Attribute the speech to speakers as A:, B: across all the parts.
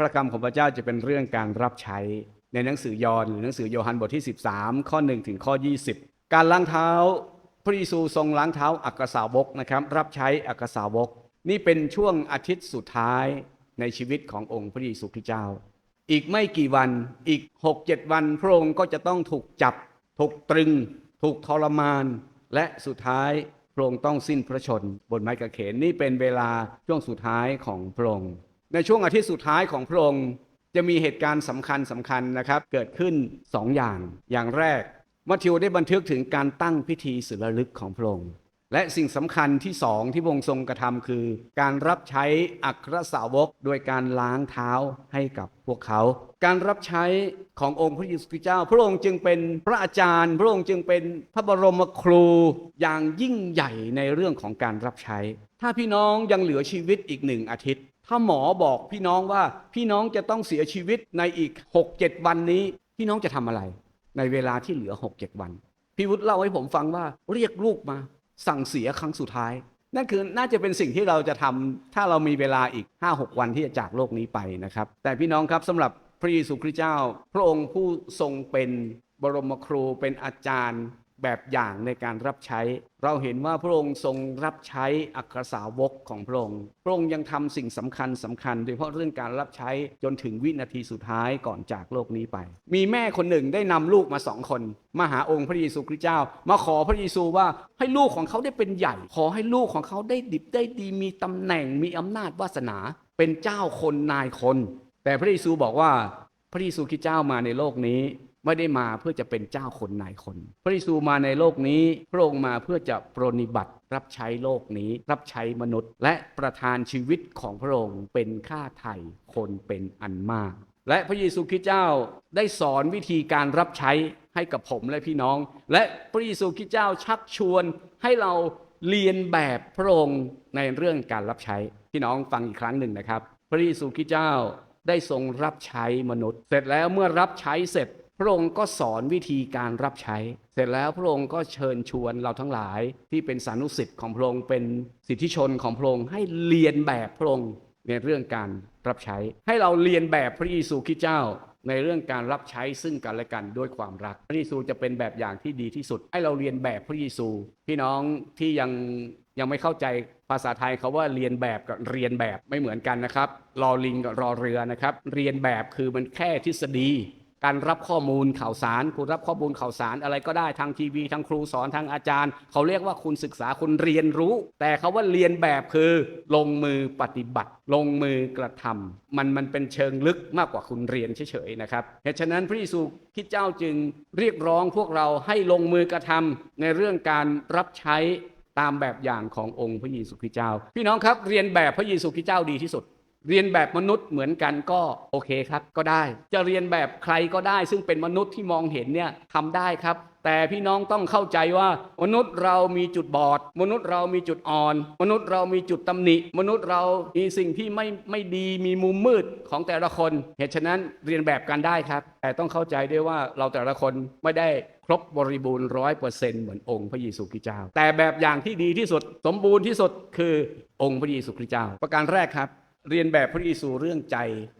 A: พระคำของพระเจ้าจะเป็นเรื่องการรับใช้ในหนังสือยอห์นหรือหนังสือโยฮันบทที่ 13 ข้อ 1 ถึงข้อ 20 การล้างเท้า พระเยซูทรงล้างเท้าอักษาวกนะครับ รับใช้อักษาวก นี่เป็นช่วงอาทิตย์สุดท้ายในชีวิตขององค์พระเยซูคริสต์เจ้า อีกไม่กี่วันอีก 6-7 วันพระองค์ก็จะต้องถูกจับ ถูกตรึง ถูกทรมาน และสุดท้ายพระองค์ต้องสิ้นพระชนบนไม้กางเขนนี่เป็นเวลาช่วงสุดท้ายของพระองค์ ในช่วงอาทิตย์สุดท้ายของพระองค์จะมีเหตุการณ์สำคัญสำคัญนะครับ เกิดขึ้นสองอย่าง อย่างแรก มัทธิวได้บันทึกถึงการตั้งพิธีศิลลึกของพระองค์ และสิ่งสำคัญที่สองที่พระองค์ทรงกระทำคือ การรับใช้อัครสาวก โดยการล้างเท้าให้กับพวกเขา การรับใช้ขององค์พระเยซูคริสต์เจ้า พระองค์จึงเป็นพระอาจารย์ พระองค์จึงเป็นพระบรมครูอย่างยิ่งใหญ่ในเรื่องของการรับใช้ ถ้าพี่น้องยังเหลือชีวิตอีกหนึ่งอาทิตย์ ถ้าหมอบอกพี่น้องว่าพี่น้องจะต้องเสียชีวิตในอีก 6-7 วันนี้ พี่น้องจะทำอะไร ในเวลาที่เหลือ 6-7 วัน พี่วุฒิเล่าให้ผมฟังว่าเรียกลูกมา สั่งเสียครั้งสุดท้าย นั่นคือน่าจะเป็นสิ่งที่เราจะทำถ้าเรามีเวลาอีก 5-6 วันที่จะจากโลกนี้ไปนะครับ แต่พี่น้องครับสำหรับพระเยซูคริสต์เจ้า พระองค์ผู้ทรงเป็นบรมครูเป็นอาจารย์ แบบอย่างในการรับใช้ เราเห็นว่าพระองค์ทรงรับใช้อัครสาวกของพระองค์ พระองค์ยังทำสิ่งสำคัญสำคัญ โดยเฉพาะเรื่องการรับใช้จนถึงวินาทีสุดท้ายก่อนจากโลกนี้ไป มีแม่คนหนึ่งได้นำลูกมาสองคน มาหาองค์พระเยซูคริสต์เจ้า มาขอพระเยซูว่าให้ลูกของเขาได้เป็นใหญ่ ขอให้ลูกของเขาได้ดิบได้ดีมีตำแหน่งมีอำนาจวาสนา เป็นเจ้าคนนายคน แต่พระเยซูบอกว่าพระเยซูคริสต์เจ้ามาในโลกนี้ ไม่ได้มาเพื่อจะเป็นเจ้าคนนายคน พระเยซูมาในโลกนี้ พระองค์มาเพื่อจะปรนิบัติรับใช้โลกนี้ รับใช้มนุษย์ และประทานชีวิตของพระองค์เป็นค่าไถ่คนเป็นอันมาก และพระเยซูคริสต์เจ้าได้สอนวิธีการรับใช้ให้กับผมและพี่น้อง และพระเยซูคริสต์เจ้าชักชวนให้เราเรียนแบบพระองค์ในเรื่องการรับใช้ พี่น้องฟังอีกครั้งหนึ่งนะครับ พระเยซูคริสต์เจ้าได้ทรงรับใช้มนุษย์ เสร็จแล้วเมื่อรับใช้เสร็จ พระองค์ก็สอนวิธีการรับใช้ เสร็จแล้วพระองค์ก็เชิญชวนเราทั้งหลายที่เป็นสานุสิทธิ์ของพระองค์เป็นสิทธิชนของพระองค์ให้เรียนแบบพระองค์ในเรื่องการรับใช้ ให้เราเรียนแบบพระเยซูคริสต์เจ้าในเรื่องการรับใช้ซึ่งกันและกันด้วยความรัก พระเยซูจะเป็นแบบอย่างที่ดีที่สุด ให้เราเรียนแบบพระเยซู พี่น้องที่ยังยังไม่เข้าใจภาษาไทยเขาว่าเรียนแบบกับเรียนแบบไม่เหมือนกันนะครับรอลิงกับรอเรือนะครับ เรียนแบบคือมันแค่ทฤษฎี การรับข้อมูลข่าวสาร คุณรับข้อมูลข่าวสารอะไรก็ได้ทางทีวีทางครูสอนทางอาจารย์ เขาเรียกว่าคุณศึกษาคุณเรียนรู้ แต่เขาว่าเรียนแบบคือ ลงมือปฏิบัติ ลงมือกระทำมันมันเป็นเชิงลึกมากกว่าคุณเรียนเฉยๆนะครับเหตุฉะนั้นพระเยซูคริดเจ้าจึงเรียกร้องพวกเราให้ลงมือกระทำในเรื่องการรับใช้ตามแบบอย่างขององค์พระเยซูคริสต์เจ้า พี่น้องครับเรียนแบบพระเยซูคริสต์เจ้าดีที่สุด เรียนแบบมนุษย์เหมือนกันก็โอเคครับก็ได้ จะเรียนแบบใครก็ได้ ซึ่งเป็นมนุษย์ที่มองเห็นเนี่ยทำได้ครับ แต่พี่น้องต้องเข้าใจว่า มนุษย์เรามีจุดบอด มนุษย์เรามีจุดอ่อน มนุษย์เรามีจุดตำหนิ มนุษย์เรามีสิ่งที่ไม่ไม่ดีมีมุมมืดของแต่ละคน เหตุฉะนั้นเรียนแบบกันได้ครับ แต่ต้องเข้าใจด้วยว่าเราแต่ละคนไม่ได้ครบบริบูรณ์ร้อยเปอร์เซ็นต์เหมือนองค์พระเยซูคริสต์เจ้า แต่แบบอย่างที่ดีที่สุดสมบูรณ์ที่สุดคือองค์พระเยซูคริสต์เจ้า ประการแรกครับ เรียนแบบพระเยซูเรื่องใจ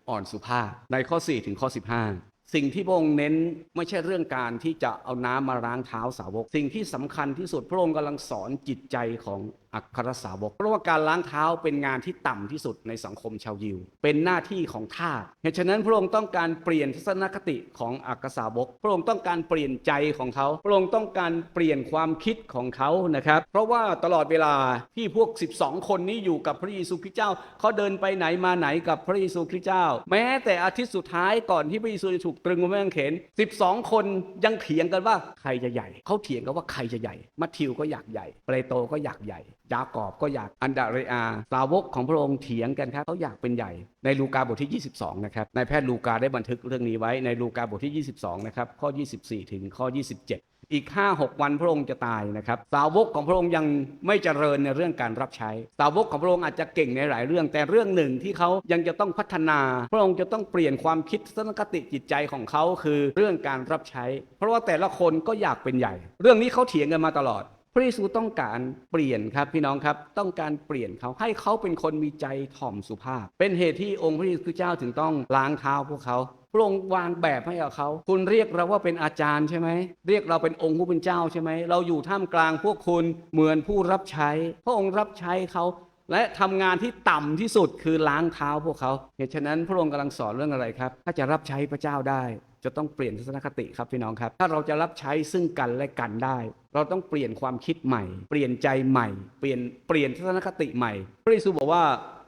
A: อ่อนสุภาพในข้อ 4 ถึงข้อ 15 สิ่งที่พระองค์เน้นไม่ใช่เรื่องการที่จะเอาน้ำมาล้างเท้าสาวก สิ่งที่สำคัญที่สุดพระองค์กำลังสอนจิตใจของอัครสาวก เพราะว่าการล้างเท้าเป็นงานที่ต่ำที่สุดในสังคมชาวยิว เป็นหน้าที่ของทาสเหตุฉะนั้นพระองค์ต้องการเปลี่ยนทัศนคติของอัครสาวก พระองค์ต้องการเปลี่ยนใจของเขา พระองค์ต้องการเปลี่ยนความคิดของเขานะครับ เพราะว่าตลอดเวลาที่พวก 12 คนนี้อยู่กับพระเยซูคริสต์เจ้าเขาเดินไปไหนมาไหนกับพระเยซูคริสต์เจ้า แม้แต่อาทิตย์สุดท้ายก่อนที่พระเยซูจะถูกตรึงบนไม้กางเขน 12 คนยังเถียงกันว่าใครจะใหญ่ เขาเถียงกันว่าใครจะใหญ่ มัทธิวก็อยากใหญ่เปโตรก็อยากใหญ่ยากอบก็อยากอันดาเรอาสาวกของพระองค์เถียงกันครับเขาอยากเป็นใหญ่ ในลูกาบทที่ 22 นะครับนายแพทย์ลูกาได้บันทึกเรื่องนี้ไว้ในลูกาบทที่ 22 นะครับ ข้อ 24 ถึงข้อ 27อีก 5-6 วันพระองค์จะตายนะครับ สาวกของพระองค์ยังไม่เจริญในเรื่องการรับใช้ สาวกของพระองค์อาจจะเก่งในหลายเรื่อง แต่เรื่องหนึ่งที่เขายังจะต้องพัฒนา พระองค์จะต้องเปลี่ยนความคิดทัศนคติจิตใจของเขาคือเรื่องการรับใช้ เพราะว่าแต่ละคนก็อยากเป็นใหญ่ เรื่องนี้เขาเถียงกันมาตลอด ระเยซูต้องการเปลี่ยนครับพี่น้องครับต้องการเปลี่ยนเขาให้เขาเป็นคนมีใจถ่อมสุภาพ เป็นเหตุที่องค์พระเยซูเจ้าถึงต้องล้างเท้าพวกเขาพระองค์วางแบบให้กับเขา คุณเรียกเราว่าเป็นอาจารย์ใช่ไหม เรียกเราเป็นองค์ผู้เป็นเจ้าใช่ไหม เราอยู่ท่ามกลางพวกคุณเหมือนผู้รับใช้ พระองค์รับใช้เขา และทำงานที่ต่ำที่สุดคือล้างเท้าพวกเขา เหตุฉะนั้นพระองค์กำลังสอนเรื่องอะไรครับ ถ้าจะรับใช้พระเจ้าได้ จะต้องเปลี่ยนทัศนคติครับพี่น้องครับ ถ้าเราจะรับใช้ซึ่งกันและกันได้ เราต้องเปลี่ยนความคิดใหม่ เปลี่ยนใจใหม่ เปลี่ยนเปลี่ยนทัศนคติใหม่ พระเยซูบอกว่า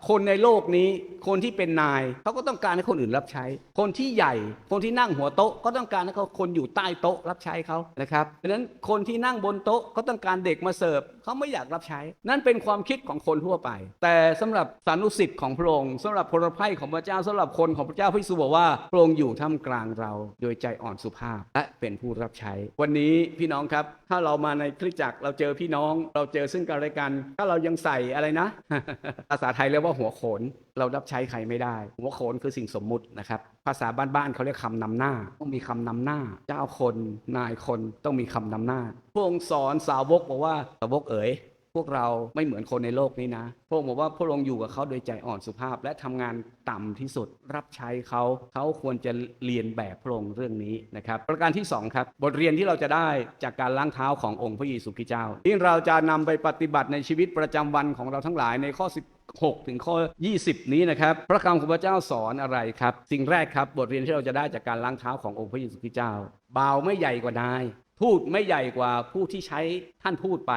A: คนในโลกนี้ คนที่เป็นนายเขาก็ต้องการให้คนอื่นรับใช้ คนที่ใหญ่ คนที่นั่งหัวโต๊ะ ก็ต้องการให้เขาคนอยู่ใต้โต๊ะรับใช้เขานะครับดังนั้นคนที่นั่งบนโต๊ะก็ต้องการเด็กมาเสิร์ฟเขาไม่อยากรับใช้ นั่นเป็นความคิดของคนทั่วไป แต่สำหรับสานุสิทธิ์ของพระองค์สำหรับพลไพร่ของพระเจ้าสำหรับคนของพระเจ้าพระเยซูบอกว่าพระองค์อยู่ท่ามกลางเรา โดยใจอ่อนสุภาพและเป็นผู้รับใช้ วันนี้พี่น้องครับ ถ้าเรามาในคริสตจักรเราเจอพี่น้อง เราเจอซึ่งกันและกัน ถ้าเรายังใส่อะไรนะภาษาไทยเรียกว่าหัวโขนเรารับใช้ใครไม่ได้ หัวโขนคือสิ่งสมมุตินะครับ ภาษาบ้านๆเขาเรียกคำนำหน้า ต้องมีคำนำหน้า เจ้าคนนายคนต้องมีคำนำหน้า พระองค์สอนสาวกบอกว่าสาวกเอ๋ยพวกเราไม่เหมือนคนในโลกนี้นะ พระองค์บอกว่าพระองค์อยู่กับเขาโดยใจอ่อนสุภาพ และทำงานต่ำที่สุด รับใช้เขาเขาควรจะเรียนแบบพระองค์เรื่องนี้นะครับ ประการที่สองครับ บทเรียนที่เราจะได้จากการล้างเท้าขององค์พระเยซูคริสต์เจ้าที่เราจะนำไปปฏิบัติในชีวิตประจำวันของเราทั้งหลายในข้อ 6 ถึงข้อ 20 นี้นะครับ พระคำของพระเจ้าสอนอะไรครับ สิ่งแรกครับบทเรียนที่เราจะได้จากการล้างเท้าขององค์พระเยซูคริสต์เจ้าบ่าวไม่ใหญ่กว่านาย พูดไม่ใหญ่กว่าผู้ที่ใช้ท่านพูดไป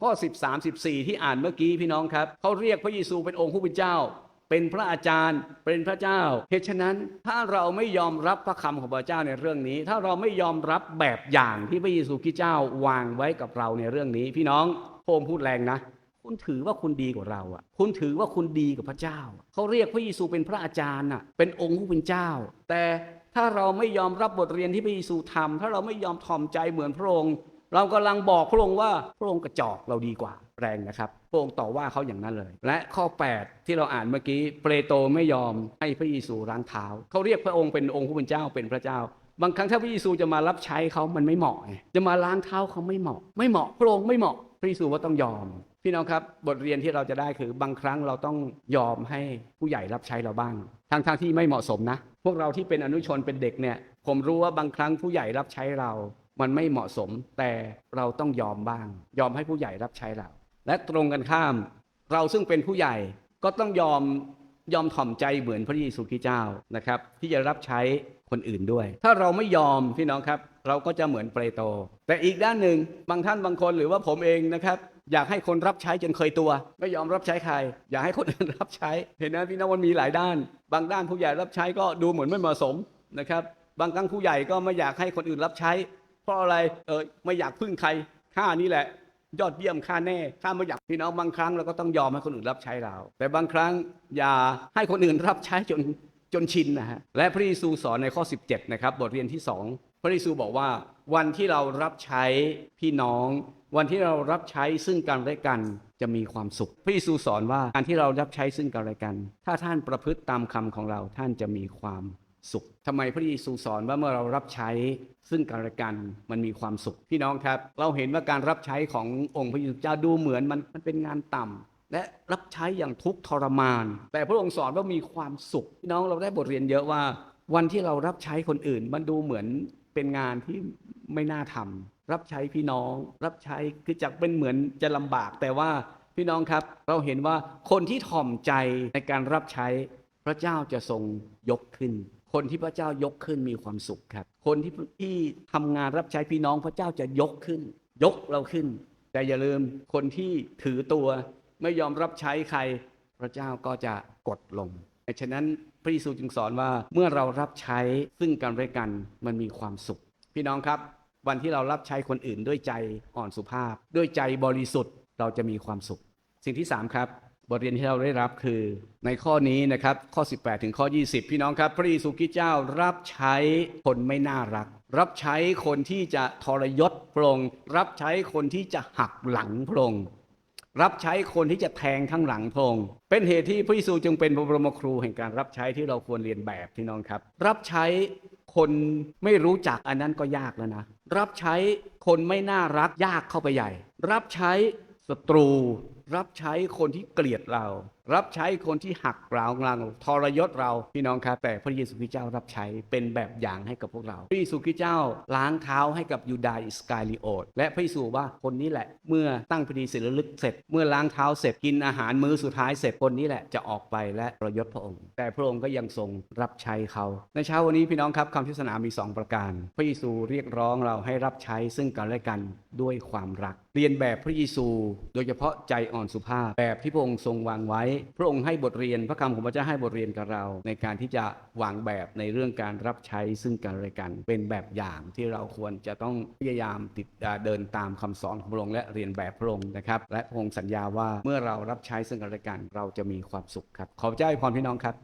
A: ข้อ 13 14 ที่อ่านเมื่อกี้พี่น้องครับเขาเรียกพระเยซูเป็นองค์ผู้เป็นเจ้า เป็นพระอาจารย์เป็นพระเจ้าเหตุฉะนั้นถ้าเราไม่ยอมรับพระคำของพระเจ้าในเรื่องนี้ ถ้าเราไม่ยอมรับแบบอย่างที่พระเยซูคริสต์เจ้าวางไว้กับเราในเรื่องนี้ พี่น้องพระองค์พูดแรงนะ คุณถือว่าคุณดีกว่าเราอะ คุณถือว่าคุณดีกว่าพระเจ้า เขาเรียกพระเยซูเป็นพระอาจารย์อะ เป็นองค์ผู้เป็นเจ้า แต่ถ้าเราไม่ยอมรับบทเรียนที่พระเยซูทำถ้าเราไม่ยอมถ่อมใจเหมือนพระองค์ เรากำลังบอกพระองค์ว่าพระองค์กระจอกเราดีกว่าแรงนะครับพระองค์ต่อว่าเขาอย่างนั้นเลย และข้อ 8 ที่เราอ่านเมื่อกี้เปโตรไม่ยอมให้พระเยซูล้างเท้า เขาเรียกพระองค์เป็นองค์ผู้เป็นเจ้าเป็นพระเจ้า บางครั้งถ้าพระเยซูจะมารับใช้เขามันไม่เหมาะจะมาล้างเท้าเขาไม่เหมาะ ไม่เหมาะพระองค์ไม่เหมาะ พระเยซูว่าต้องยอม พี่น้องครับบทเรียนที่เราจะได้คือบางครั้งเราต้องยอมให้ผู้ใหญ่รับใช้เราบ้างทางทางที่ไม่เหมาะสมนะ พวกเราที่เป็นอนุชนเป็นเด็กเนี่ยผมรู้ว่าบางครั้งผู้ใหญ่รับใช้เรา มันไม่เหมาะสม แต่เราต้องยอมบ้าง ยอมให้ผู้ใหญ่รับใช้เรา และตรงกันข้าม เราซึ่งเป็นผู้ใหญ่ก็ต้องยอมยอมถ่อมใจเหมือนพระเยซูคริสต์เจ้านะครับ ที่จะรับใช้คนอื่นด้วย ถ้าเราไม่ยอมพี่น้องครับ เราก็จะเหมือนเปโตรแต่อีกด้านหนึ่งบางท่านบางคนหรือว่าผมเองนะครับอยากให้คนรับใช้จนเคยตัว ไม่ยอมรับใช้ใคร อยากให้คนอื่นรับใช้ เห็นนะพี่น้องมันมีหลายด้าน บางด้านผู้ใหญ่รับใช้ก็ดูเหมือนไม่เหมาะสมนะครับ บางครั้งผู้ใหญ่ก็ไม่อยากให้คนอื่นรับใช้ เพราะอะไรเออไม่อยากพึ่งใครข้านี่แหละ ยอดเยี่ยมค่าแน่ข้าไม่อยากพี่น้องบางครั้งเราก็ต้องยอมให้คนอื่นรับใช้เรา แต่บางครั้งอย่าให้คนอื่นรับใช้จนจนชินนะฮะและพระเยซูสอนในข้อ 17 นะครับ บทเรียนที่ 2 ระเยซูบอกว่า วันที่เรารับใช้พี่น้อง วันที่เรารับใช้ซึ่งกันและกันจะมีความสุข พระเยซูสอนว่าการที่เรารับใช้ซึ่งกันและกัน ถ้าท่านประพฤติตามคำของเราท่านจะมีความสุขทำไมพระเยซูสอนว่าเมื่อเรารับใช้ซึ่งกันและกันมันมีความสุข พี่น้องครับ เราเห็นว่าการรับใช้ขององค์พระเยซูเจ้าดูเหมือนมันมันเป็นงานต่ำและรับใช้อย่างทุกข์ทรมาน แต่พระองค์สอนว่ามีความสุข พี่น้องเราได้บทเรียนเยอะว่า วันที่เรารับใช้คนอื่น มันดูเหมือน เป็นงานที่ไม่น่าทำรับใช้พี่น้อง รับใช้คือจักเป็นเหมือนจะลำบากแต่ว่าพี่น้องครับ เราเห็นว่าคนที่ถ่อมใจในการรับใช้พระเจ้าจะทรงยกขึ้น คนที่พระเจ้ายกขึ้นมีความสุขครับ คนที่ที่ทำงานรับใช้พี่น้องพระเจ้าจะยกขึ้น ยกเราขึ้น แต่อย่าลืมคนที่ถือตัวไม่ยอมรับใช้ใคร พระเจ้าก็จะกดลงฉะนั้น ระเยซูจึงสอนว่าเมื่อเรารับใช้ซึ่งกันและกันมันมีความสุข พี่น้องครับ วันที่เรารับใช้คนอื่นด้วยใจอ่อนสุภาพ ด้วยใจบริสุทธิ์เราจะมีความสุข สิ่งที่ 3 ครับ บทเรียนที่เราได้รับคือในข้อนี้นะครับข้อ 18 ถึงข้อ 20 พี่น้องครับ พระเยซูคริสต์เจ้ารับใช้คนไม่น่ารัก รับใช้คนที่จะทรยศพระองค์รับใช้คนที่จะหักหลังพระองค์ รับใช้คนที่จะแทงข้างหลังพงเป็นเหตุที่พระเยซูจึงเป็นพระบรมครูแห่งการรับใช้ที่เราควรเรียนแบบพี่น้องครับ รับใช้คนไม่รู้จักอันนั้นก็ยากแล้วนะ รับใช้คนไม่น่ารักยากเข้าไปใหญ่ รับใช้ศัตรู รับใช้คนที่เกลียดเรา รับใช้คนที่หักเราเราทรยศเราพี่น้องครับแต่พระเยซูคริสต์เจ้ารับใช้เป็นแบบอย่างให้กับพวกเรา พระเยซูคริสต์เจ้าล้างเท้าให้กับยูดาอิสกาลิโอตและพระเยซูว่าคนนี้แหละ เมื่อตั้งพิธีศิลลึกเสร็จ เมื่อล้างเท้าเสร็จกินอาหารมื้อสุดท้ายเสร็จคนนี้แหละจะออกไปและปรยศพระองค์ แต่พระองค์ก็ยังทรงรับใช้เขาในเช้าวันนี้พี่น้องครับคำเทศนามีสองประการ พระเยซูเรียกร้องเราให้รับใช้ซึ่งกันและกันด้วยความรัก เรียนแบบพระเยซู โดยเฉพาะใจอ่อนสุภาพแบบที่พระองค์ทรงวางไว้พระองค์ให้บทเรียนพระคำของพระเจ้าให้บทเรียนกับเรา ในการที่จะวางแบบในเรื่องการรับใช้ซึ่งกันและกัน เป็นแบบอย่างที่เราควรจะต้องพยายามติดเดินตามคำสอนของพระองค์และเรียนแบบพระองค์นะครับและพระองค์สัญญาว่าเมื่อเรารับใช้ซึ่งกันและกัน เราจะมีความสุขครับขอบเจ้าอวยพรพี่น้องครับ